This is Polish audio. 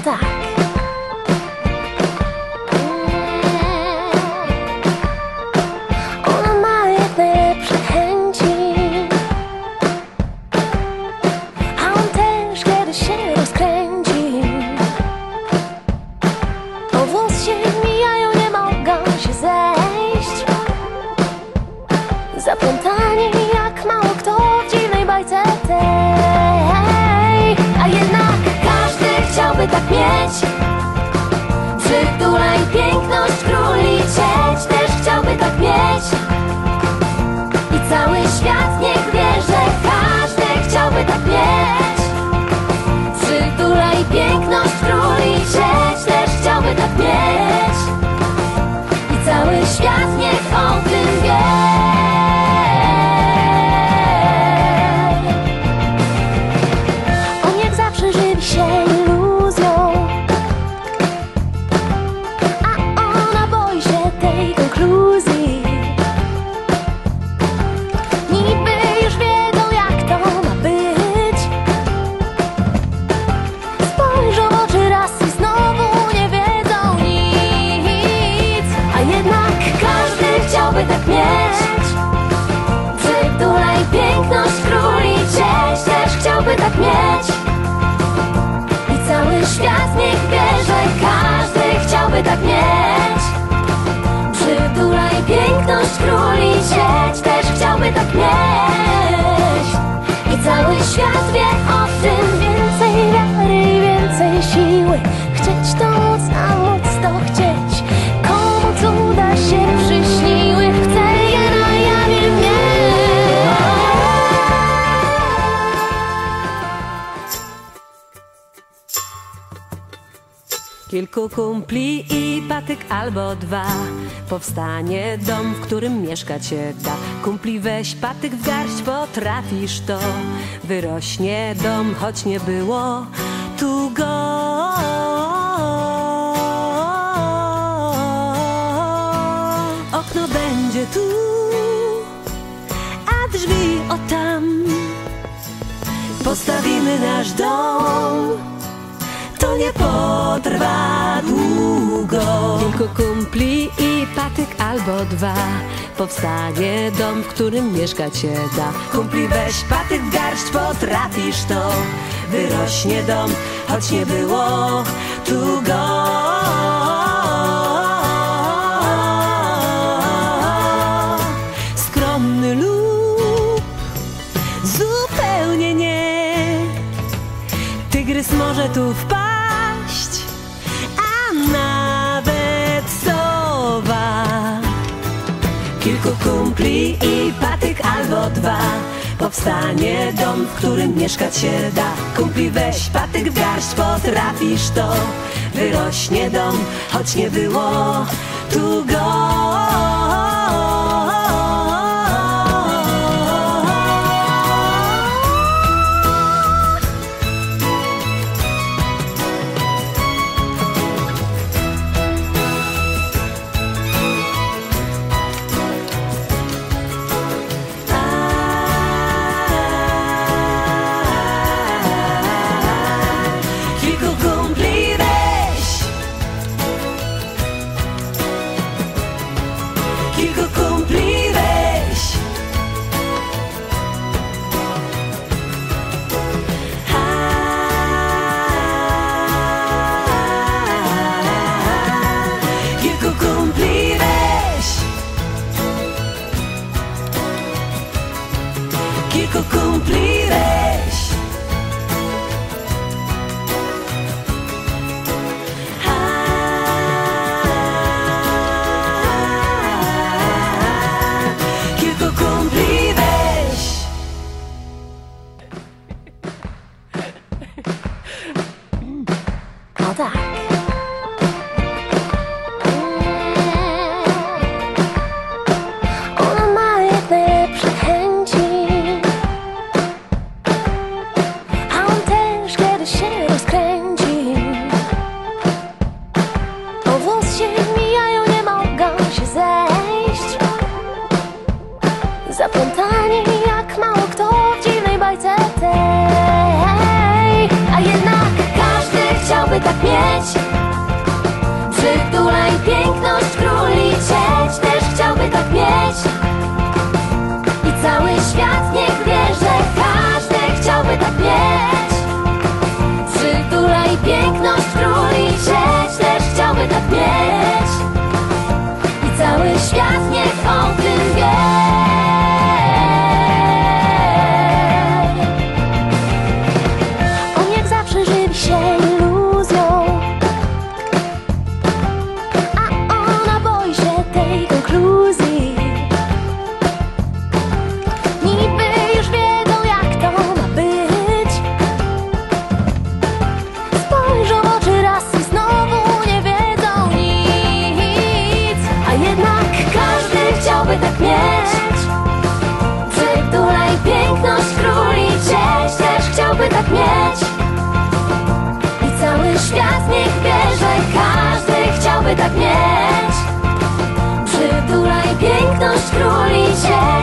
O chciałby tak mieć. Przytulaj piękność króli cześć Też chciałby tak mieć. I cały świat niech wie, że każdy chciałby tak mieć. Przytulaj piękność króli sieć Też chciałby tak mieć. I cały świat wie o Kilku kumpli i patyk albo dwa. Powstanie dom, w którym mieszkać się da Kumpli weź patyk w garść, potrafisz to. Wyrośnie dom, choć nie było tu go. Okno będzie tu, a drzwi o tam. Postawimy nasz dom nie potrwa długo. Kilku kumpli i patyk albo dwa. Powstanie dom, w którym mieszkać się da. Kumpli weź patyk w garść, potrafisz to. Wyrośnie dom, choć nie było tu go. Kilku kumpli i patyk albo dwa. Powstanie dom, w którym mieszkać się da. Kumpli weź patyk w garść, potrafisz to. Wyrośnie dom, choć nie było tu go. O tak. Ona ma jak najlepsze chęci. A on też, kiedy się rozkręci. O włos mijają, nie mogą się zejść. Zaplątani w piękność króli cieć